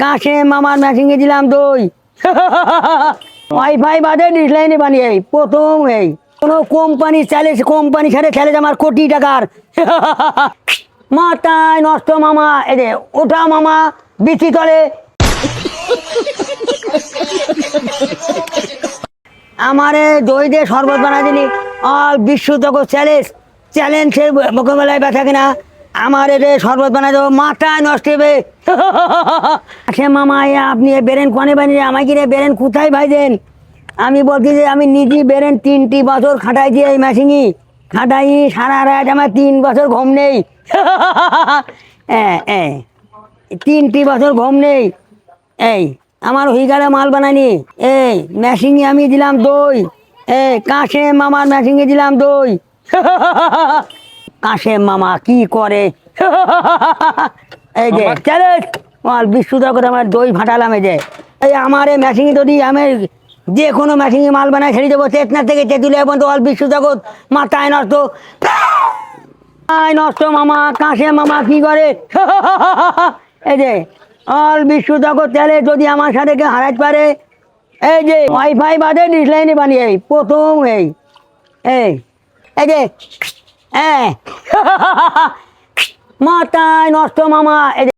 কাশে মামার মেশিনে দিলাম দই। ওয়াইফাই বাদে ডিসলাইনে বানিয়ে, প্রথম এই। কোনো কোম্পানি চালে কোম্পানি ছেড়ে ছেলে আমার কোটি টাকার। মাথায় নষ্ট মামা যে ওঠা মামা, বিচি তলে। আমারে দই দিয়ে শরবত বানা দিলি। অল বিশ্ব তখন চ্যালেঞ্জ চ্যালেঞ্জের মোকাবেলায় ব্যথা কিনা। আমার এদের শরবত বানাই দেবো মাথায় নষ্ট হবে। সে মামা আপনি এ বেরেন কনে বানিয়ে আমায় কিনে বেরেন কোথায় ভাইছেন আমি বলছি যে আমি নিজে বেরেন তিনটি বছর খাটাইছি এই মেশিনই। খাটাই, সারা রাত আমার তিন বছর ঘুম নেই। তিনটি বছর ঘুম নেই। এই, আমার গেলে মাল বানানি এই মেশিনে আমি দিলাম দই। এই, কাশে মামার মেশিনে দিলাম দই। কাশে মামা কি করে? এই যে চলে মাল বিশুদ্ধ করে আমার দই ফাটালাম এই যে। এই আমার এই মেশিনে যদি আমি যে কোনো মেশিনে মাল বানায় ছেড়ে দেবো চেতনা থেকে তেঁতুলিয়া পর্যন্ত অল বিশ্ব জগৎ মাথায় নষ্ট। নষ্ট মামা কাশে মামা কি করে? এই যে অল বিশ্ব জগৎ তেলে যদি আমার সাথে কেউ হারাতে পারে এই যে ওয়াইফাই বাদে ডিসলাইনে বানিয়ে প্রথম এই। এই এই যে হ্যাঁ মাথায় নষ্ট মামা এই যে